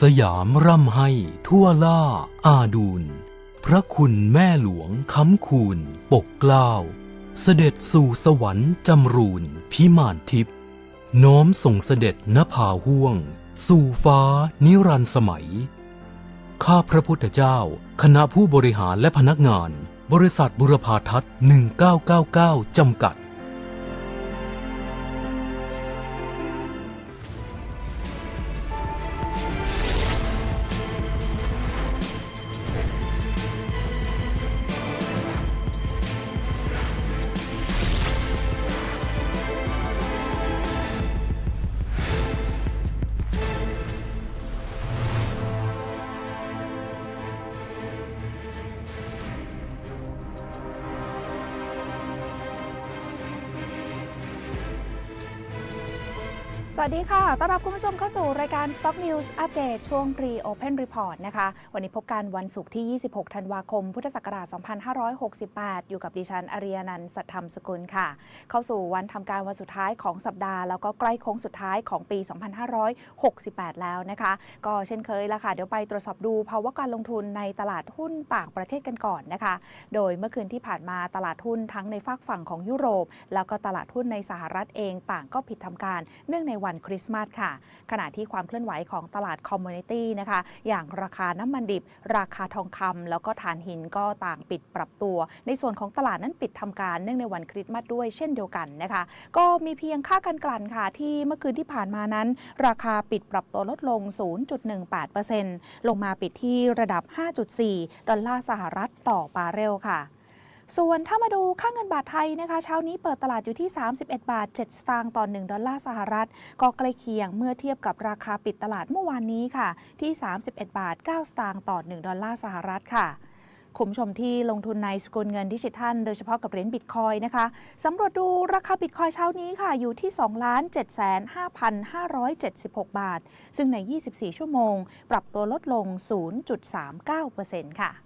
สยามร่ำให้ทั่วล่าอาดูล พระคุณแม่หลวงค้ำคูณปกเกล้า เสด็จสู่สวรรค์จำรูนพิมานทิพย์น้อมส่งเสด็จนภาห่วง สู่ฟ้านิรันต์สมัย ข้าพระพุทธเจ้า คณะผู้บริหารและพนักงาน บริษัทบุรพาทัศน์1999 จำกัด สวัสดีค่ะ ต้อนรับคุณผู้ชมเข้าสู่รายการ Stock News Update ช่วง Pre Open Report นะคะ วันนี้พบกันวันศุกร์ที่ 26 ธันวาคม พุทธศักราช 2568 อยู่กับดิฉันอารียนันท์สัตธรรมสกุลค่ะ เข้าสู่วันทำการวันสุดท้ายของสัปดาห์ แล้วก็ใกล้โค้งสุดท้ายของปี 2568 แล้วนะคะ ก็เช่นเคยละค่ะ เดี๋ยวไปตรวจสอบดูภาวะการลงทุนในตลาดหุ้นต่างประเทศกันก่อนนะคะ โดยเมื่อคืนที่ผ่านมาตลาดหุ้นทั้งในฝากฝั่งของยุโรป แล้วก็ตลาดหุ้นในสหรัฐเองต่างก็ผิดทำการเนื่องในวันคริสต์มาสค่ะ ขณะที่ความเคลื่อนไหวของตลาดคอมมูนิตี้นะคะ อย่างราคาน้ำมันดิบ ราคาทองคำแล้วก็ถ่านหินก็ต่างปิดปรับตัว ในส่วนของตลาดนั้นปิดทำการเนื่องในวันคริสต์มาสด้วยเช่นเดียวกันนะคะ ก็มีเพียงค่ากันกลั่นค่ะ ที่เมื่อคืนที่ผ่านมานั้น ราคาปิดปรับตัวลดลง 0.18%ลงมาปิดที่ระดับ 5.4 ดอลลาร์สหรัฐต่อบาร์เรลค่ะ ส่วนถ้ามาดูค่าเงินบาทไทยนะคะเช้านี้เปิดตลาดอยู่ที่ 31 บาท 7 สตางค์ต่อ 1 ดอลลาร์สหรัฐ ก็ใกล้เคียงเมื่อเทียบกับราคาปิดตลาดเมื่อวานนี้ค่ะ ที่ 31 บาท 9 สตางค์ต่อ 1 ดอลลาร์สหรัฐค่ะคุณผู้ชมที่ลงทุนในสกุลเงินดิจิทัล โดยเฉพาะกับเหรียญบิตคอยนะคะสำรวจดูราคาบิตคอยเช้านี้ค่ะ อยู่ที่ 2 7 5 576 บาท ซึ่งใน 24 ชั่วโมง ปรับตัวลดลง 0.39%ค่ะ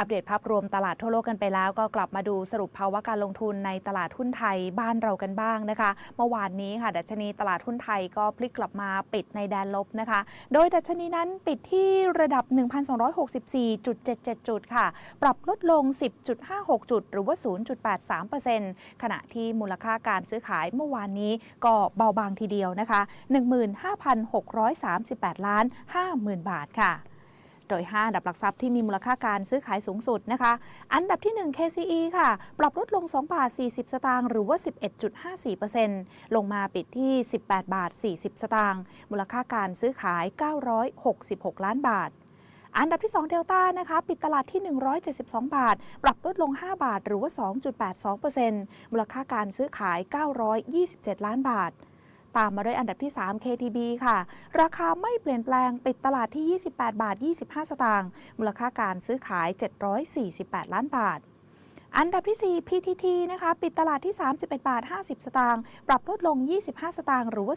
อัปเดตภาพรวมตลาดทั่วโลกกันไปแล้ว ก็กลับมาดูสรุปภาวะการลงทุนในตลาดหุ้นไทยบ้านเรากันบ้างนะคะ เมื่อวานนี้ค่ะดัชนีตลาดหุ้นไทยก็พลิกกลับมาปิดในแดนลบนะคะ โดยดัชนีนั้นปิดที่ระดับ 1,264.77 จุดค่ะ ปรับลดลง 10.56 จุด หรือว่า 0.83%ขณะที่มูลค่าการซื้อขายเมื่อวานนี้ก็เบาบางทีเดียวนะคะ 15,638 ล้าน 50,000 บาทค่ะ โดย 5 อันดับหลักทรัพย์ที่มีมูลค่าการซื้อขายสูงสุดนะคะ อันดับที่ 1 KCE ค่ะ ปรับลดลง 2 บาท 40 สตางค์หรือว่า 11.54%ลงมาปิดที่ 18 บาท 40 สตางค์มูลค่าการซื้อขาย 966 ล้านบาทอันดับที่ 2 เดลต้านะคะ ปิดตลาดที่ 172 บาท ปรับลดลง 5 บาท หรือว่า 2.82%มูลค่าการซื้อขาย 927 ล้านบาท ตามมาด้วยอันดับที่ 3 KTB ค่ะ ราคาไม่เปลี่ยนแปลงปิดตลาดที่ 28 บาท 25 สตางค์มูลค่าการซื้อขาย 748 ล้านบาทอันดับที่ 4 PTT นะคะ ปิดตลาดที่ 31 บาท 50 สตางค์ ปรับลดลง 25 สตางค์ หรือว่า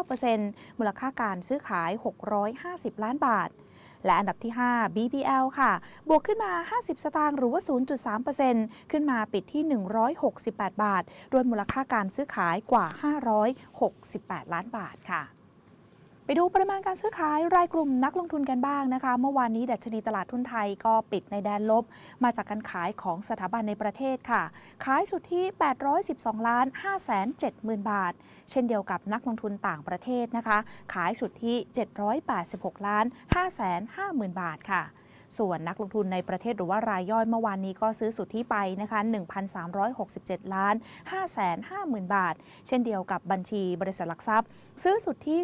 0.79%มูลค่าการซื้อขาย 650 ล้านบาท และอันดับที่ 5 BBL ค่ะ บวกขึ้นมา 50 สตางค์หรือว่า 0.3%ขึ้นมาปิดที่ 168 บาท ด้วยมูลค่าการซื้อขายกว่า 568 ล้านบาทค่ะ ไปดูปริมาณการซื้อขายรายกลุ่มนักลงทุนกันบ้างนะคะ เมื่อวานนี้ดัชนีตลาดทุนไทยก็ปิดในแดนลบ มาจากการขายของสถาบันในประเทศค่ะ ขายสุดที่812 ล้าน 5 7 0 0 0 0 บาท เช่นเดียวกับนักลงทุนต่างประเทศนะคะ ขายสุดที่786 ล้าน 5 5 0 0 0 0 บาทค่ะ ส่วนนักลงทุนในประเทศหรือว่ารายย่อยเมื่อวานนี้ก็ซื้อสุทธิไปนะคะ1,367 ล้าน 5 5 0 0 0 0 บาท เช่นเดียวกับบัญชีบริษัทหลักทรัพย์ ซื้อสุทธิ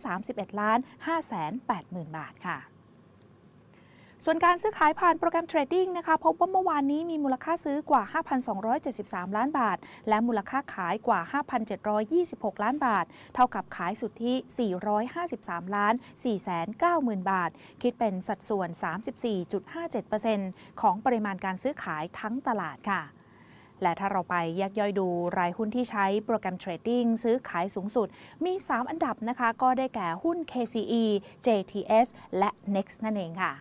231 ล้าน 5 8 0 0 0 0 บาทค่ะ ส่วนการซื้อขายผ่านโปรแกรมเทรดดิ้งนะคะพบว่าเมื่อวานนี้มีมูลค่าซื้อกว่า 5,273 ล้านบาท และมูลค่าขายกว่า 5,726 ล้านบาท เท่ากับขายสุทธิ 453 ล้าน 490,000 บาท คิดเป็นสัดส่วน 34.57%ของปริมาณการซื้อขายทั้งตลาดค่ะและถ้าเราไปแยกย่อยดูรายหุ้นที่ใช้โปรแกรมเทรดดิ้งซื้อขายสูงสุด มี 3 อันดับนะคะ ก็ได้แก่หุ้น KCE JTS และ Next นั่นเองค่ะ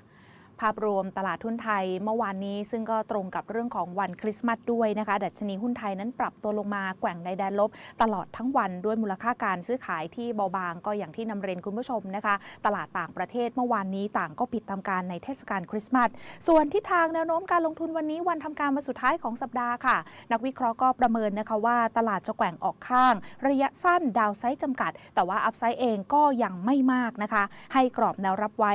ภาพรวมตลาดหุ้นไทยเมื่อวานนี้ซึ่งก็ตรงกับเรื่องของวันคริสต์มาสด้วยนะคะ ดัชนีหุ้นไทยนั้นปรับตัวลงมาแกว่งในแดนลบ ตลอดทั้งวันด้วยมูลค่าการซื้อขายที่เบาบางก็อย่างที่นำเรียนคุณผู้ชมนะคะ ตลาดต่างประเทศเมื่อวานนี้ต่างก็ปิดทำการในเทศกาลคริสต์มาสส่วนทิศทางแนวโน้มการลงทุนวันนี้วันทำการมาสุดท้ายของสัปดาห์ค่ะ นักวิเคราะห์ก็ประเมินนะคะว่าตลาดจะแกว่งออกข้าง ระยะสั้นดาวไซด์จำกัด แต่ว่าอัพไซด์เองก็ยังไม่มากนะคะ ให้กรอบแนวรับไว้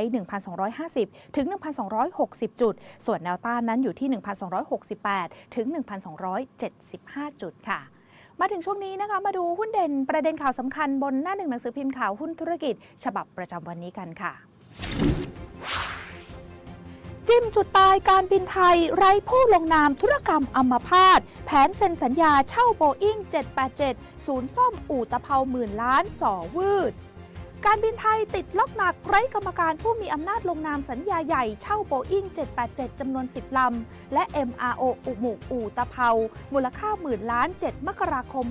1,250 ถึง1,260 จุด ส่วนแนวต้านนั้นอยู่ที่ 1,268 ถึง 1,275 จุดค่ะมาถึงช่วงนี้นะคะมาดูหุ้นเด่นประเด็นข่าวสำคัญบนหน้าหนึ่งหนังสือพิมพ์ข่าวหุ้นธุรกิจ ฉบับประจำวันนี้กันค่ะ จิ้มจุดตายการบินไทย ไร้ผู้ลงนามธุรกรรมอัมพาตแผนเซ็นสัญญาเช่าโบอิ้ง787 ศูนย์ซ่อมอู่ตะเภาหมื่นล้านส่อวืด การบินไทยติดล็อกหนักไร้กรรมการผู้มีอำนาจลงนามสัญญาใหญ่เช่าโบอิ้ง 787 จำนวน 10 ลำ และ MRO อุหมุกอู่ตะเภา มูลค่าหมื่นล้าน 7 มกราคม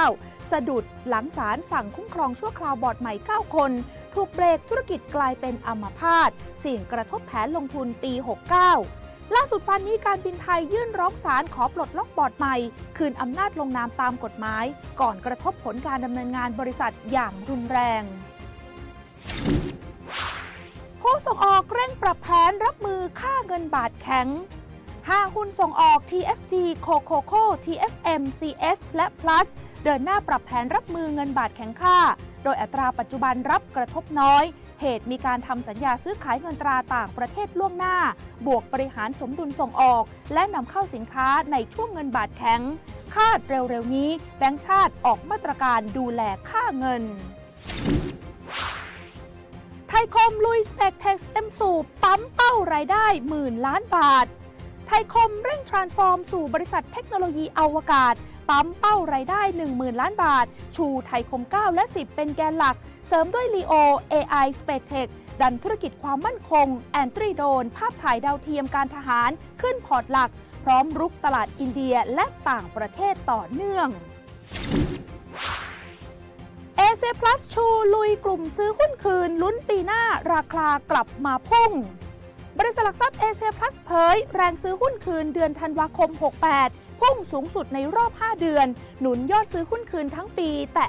69 สะดุดหลังศาลสั่งคุ้มครองชั่วคราวบอร์ดใหม่ 9 คน ถูกเบรกธุรกิจกลายเป็นอัมพาตสิ่ยงกระทบแผนลงทุนปี 69ล่าสุดวันนี้การบินไทยยื่นร้องศาลขอปลดล็อกบอร์ดใหม่ คืนอำนาจลงนามตามกฎหมาย ก่อนกระทบผลการดำเนินงานบริษัทอย่างรุนแรง ผู้ส่งออกเร่งปรับแผนรับมือค่าเงินบาทแข็ง5หุ้นส่งออก TFG Cococo TFM CS และ Plus เดินหน้าปรับแผนรับมือเงินบาทแข็งค่า โดยอัตราปัจจุบันรับกระทบน้อย เหตุมีการทำสัญญาซื้อขายเงินตราต่างประเทศล่วงหน้า บวกบริหารสมดุลส่งออก และนำเข้าสินค้าในช่วงเงินบาทแข็ง คาดเร็วๆนี้ แบงก์ชาติออกมาตรการดูแลค่าเงิน ยคมลุยสเปกเทสเต็มสูบปั๊มเป้ารายได้หมื่นล้านบาท ไทยคมเร่งทรานส์ฟอร์มสู่บริษัทเทคโนโลยีอวกาศ ปั๊มเป้ารายได้ 10,000 ล้านบาท ชูไทยคม 9 และ 10 เป็นแกนหลัก เสริมด้วย Leo AI Space Tech ดันธุรกิจความมั่นคง แอนตรีโดน ภาพถ่ายดาวเทียมการทหารขึ้นพอร์ตหลัก พร้อมรุกตลาดอินเดียและต่างประเทศต่อเนื่อง เอเ Plus ชูลุยกลุ่มซื้อหุ้นคืน ลุ้นปีหน้าราคากลับมาพุ่ง บริษัทหลักทรัพย์เอเ Plus เผย แรงซื้อหุ้นคืนเดือนธันวาคม 68 พุ่งสูงสุดในรอบ 5 เดือน หนุนยอดซื้อหุ้นคืนทั้งปี แตะ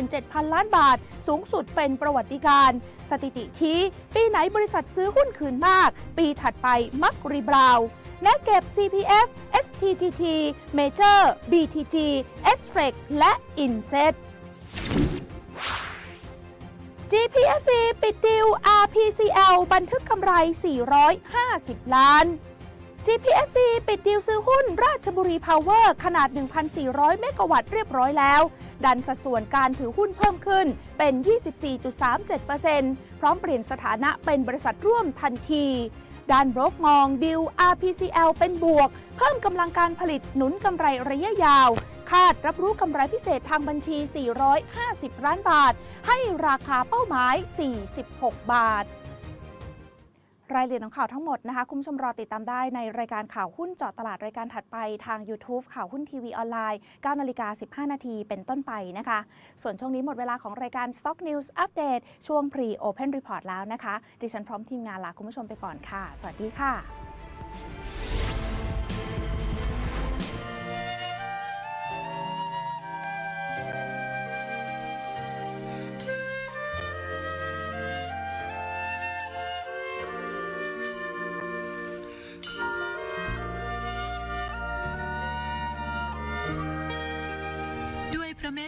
37,000 ล้านบาท สูงสุดเป็นประวัติการ สถิติชี้ ปีไหนบริษัทซื้อหุ้นคืนมาก ปีถัดไปมักรีบราวแนะเก็บ CPF STTT Major BTG s f r e c และ Inset GPSC ปิดดิว RPCL บันทึกกำไร 450 ล้าน GPSC ปิดดิวซื้อหุ้นราชบุรีพาวเวอร์ขนาด 1,400 เมกะวัตต์เรียบร้อยแล้ว ดันสัดส่วนการถือหุ้นเพิ่มขึ้นเป็น 24.37%พร้อมเปลี่ยนสถานะเป็นบริษัทร่วมทันทีด้านบรกมองดิว RPCL เป็นบวก เพิ่มกำลังการผลิตหนุนกำไรระยะยาว คาดรับรู้กำไรพิเศษทางบัญชี 450 ล้านบาท ให้ราคาเป้าหมาย 46 บาท รายละเอียดของข่าวทั้งหมดนะคะ คุณผู้ชมรอติดตามได้ในรายการข่าวหุ้นเจาะตลาดรายการถัดไปทาง YouTube ข่าวหุ้นทีวีออนไลน์ 9นาฬิกา15 นาทีเป็นต้นไปนะคะ ส่วนช่วงนี้หมดเวลาของรายการ Stock News Update ช่วง Pre Open Report แล้วนะคะ ดิฉันพร้อมทีมงานลาคุณผู้ชมไปก่อนค่ะ สวัสดีค่ะ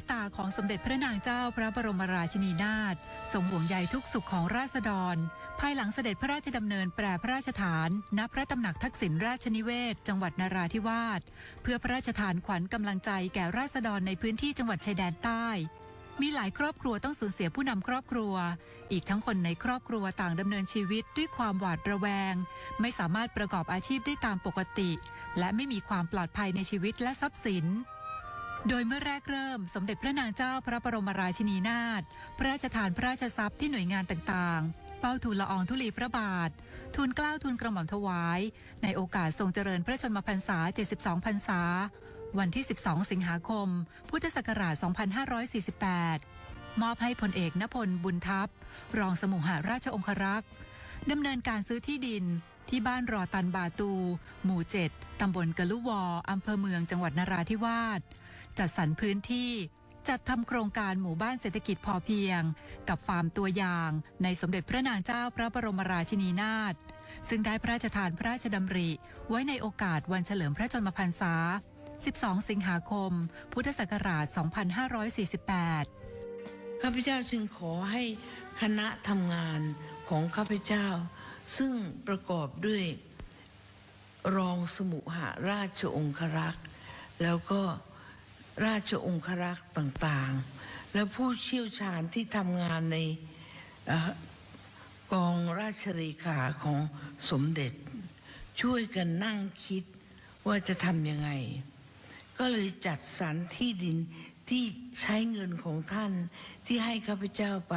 ตตาของสมเด็จพระนางเจ้าพระบรมราชินีนาถทรงห่วงใยทุกสุขของราษฎร ภายหลังเสด็จพระราชดำเนินแปรพระราชฐาน ณพระตำหนักทักษิณราชนิเวศ จังหวัดนาราธิวาสเพื่อพระราชทานขวัญกำลังใจแก่ราษฎรในพื้นที่จังหวัดชายแดนใต้ มีหลายครอบครัวต้องสูญเสียผู้นำครอบครัว อีกทั้งคนในครอบครัวต่างดำเนินชีวิตด้วยความหวาดระแวง ไม่สามารถประกอบอาชีพได้ตามปกติ และไม่มีความปลอดภัยในชีวิตและทรัพย์สิน โดยเมื่อแรกเริ่มสมเด็จพระนางเจ้าพระบรมราชินีนาถพระราชทานพระราชทรัพย์ที่หน่วยงานต่างๆ เฝ้าทูลละอองธุลีพระบาท ทูลเกล้าทูลกระหม่อมถวาย ในโอกาสทรงเจริญพระชนมพรรษา 72 พรรษา วันที่ 12 สิงหาคม พุทธศักราช 2548 มอบให้พลเอกนพลบุญทัพ รองสมุหาราชองครักษ์ดำเนินการซื้อที่ดินที่บ้านรอตันบาตู หมู่ 7 ตำบลกะลุวออำเภอเมืองจังหวัดนราธิวาส จัดสรรพื้นที่ จัดทำโครงการหมู่บ้านเศรษฐกิจพอเพียง กับฟาร์มตัวอย่าง ในสมเด็จพระนางเจ้าพระบรมราชินีนาถซึ่งได้พระราชทานพระราชดำริ ไว้ในโอกาสวันเฉลิมพระชนมพรรษา 12 สิงหาคม พุทธศักราช 2548 ข้าพเจ้าจึงขอให้คณะทำงานของข้าพเจ้า ซึ่งประกอบด้วยรองสมุหราชองครักษ์ แล้วก็ ราชองครักษ์ต่างๆ และผู้เชี่ยวชาญที่ทำงานในอกองราชรีขาของสมเด็จ ช่วยกันนั่งคิดว่าจะทำยังไง ก็เลยจัดสรรที่ดินที่ใช้เงินของท่านที่ให้ข้าพเจ้าไป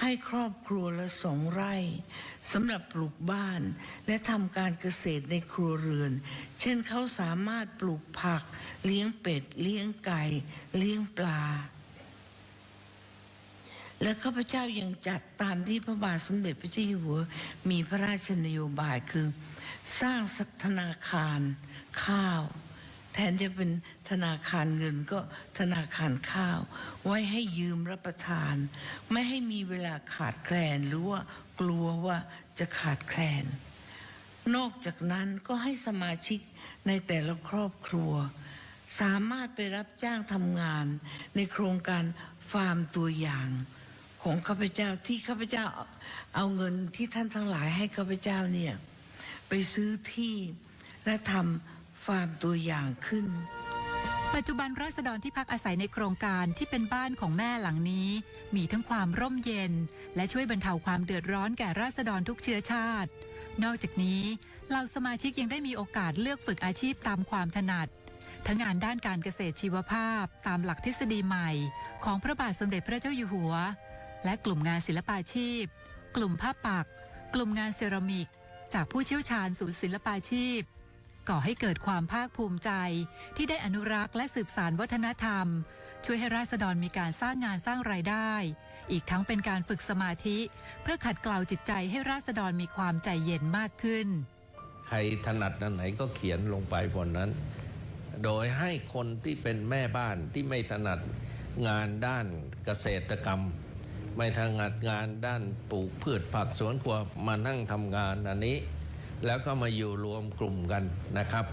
ให้ครอบครัวละสองไร่สำหรับปลูกบ้านและทำการเกษตรในครัวเรือน เช่นเขาสามารถปลูกผัก เลี้ยงเป็ด เลี้ยงไก่ เลี้ยงปลา และข้าพเจ้ายังจัดตามที่พระบาทสมเด็จพระเจ้าอยู่หัว มีพระราชนโยบายคือ สร้างสักธนาคาร ข้าว แทนจะเป็นธนาคารเงินก็ธนาคารข้าว ไว้ให้ยืมรับประทาน ไม่ให้มีเวลาขาดแคลนหรือว่ากลัวว่าจะขาดแคลน นอกจากนั้นก็ให้สมาชิกในแต่ละครอบครัว สามารถไปรับจ้างทำงาน ในโครงการฟาร์มตัวอย่างของข้าพเจ้าที่ข้าพเจ้าเอาเงินที่ท่านทั้งหลายให้ข้าพเจ้าเนี่ยไปซื้อที่และทำ ฟาร์มตัวอย่างขึ้น ปัจจุบันราษฎรที่พักอาศัยในโครงการที่เป็นบ้านของแม่หลังนี้ มีทั้งความร่มเย็น และช่วยบรรเทาความเดือดร้อนแก่ราษฎรทุกเชื้อชาติ นอกจากนี้เหล่าสมาชิกยังได้มีโอกาสเลือกฝึกอาชีพตามความถนัด ทั้งงานด้านการเกษตรชีวภาพ ตามหลักทฤษฎีใหม่ ของพระบาทสมเด็จพระเจ้าอยู่หัว และกลุ่มงานศิลปาชีพ กลุ่มผ้าปัก กลุ่มงานเซรามิก จากผู้เชี่ยวชาญศูนย์ศิลปาชีพ ก่อให้เกิดความภาคภูมิใจ ที่ได้อนุรักษ์และสืบสานวัฒนธรรม ช่วยให้ราษฎรมีการสร้างงานสร้างรายได้ อีกทั้งเป็นการฝึกสมาธิ เพื่อขัดเกลาจิตใจให้ราษฎรมีความใจเย็นมากขึ้น ใครถนัดอันไหนก็เขียนลงไปบนนั้น โดยให้คนที่เป็นแม่บ้านที่ไม่ถนัดงานด้านเกษตรกรรม ไม่ถนัดงานด้านปลูกพืชผักสวนครัวมานั่งทำงานอันนี้ แล้วก็มาอยู่รวมกลุ่มกันนะครับ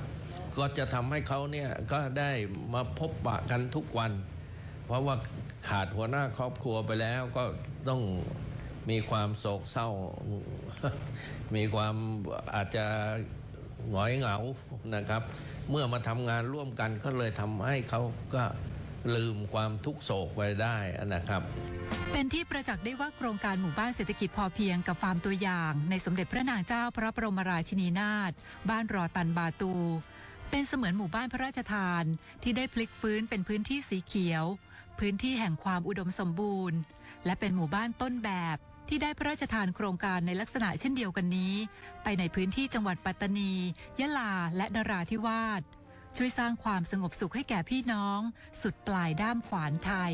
ก็จะทำให้เขาเนี่ยก็ได้มาพบปะกันทุกวัน เพราะว่าขาดหัวหน้าครอบครัวไปแล้วก็ต้องมีความโศกเศร้า มีความอาจจะหงอยเหงานะครับ เมื่อมาทำงานร่วมกันก็เลยทำให้เขาก็ ลืมความทุกโศกไปได้นะครับเป็นที่ประจักษ์ได้ว่าโครงการหมู่บ้านเศรษฐกิจพอเพียงกับฟาร์มตัวอย่าง ในสมเด็จพระนางเจ้าพระบรมราชินีนาถบ้านรอตันบาตู เป็นเสมือนหมู่บ้านพระราชทานที่ได้พลิกฟื้นเป็นพื้นที่สีเขียว พื้นที่แห่งความอุดมสมบูรณ์ และเป็นหมู่บ้านต้นแบบที่ได้พระราชทานโครงการในลักษณะเช่นเดียวกันนี้ ไปในพื้นที่จังหวัดปัตตานี ยะลาและนราธิวาส ช่วยสร้างความสงบสุขให้แก่พี่น้อง สุดปลายด้ามขวานไทย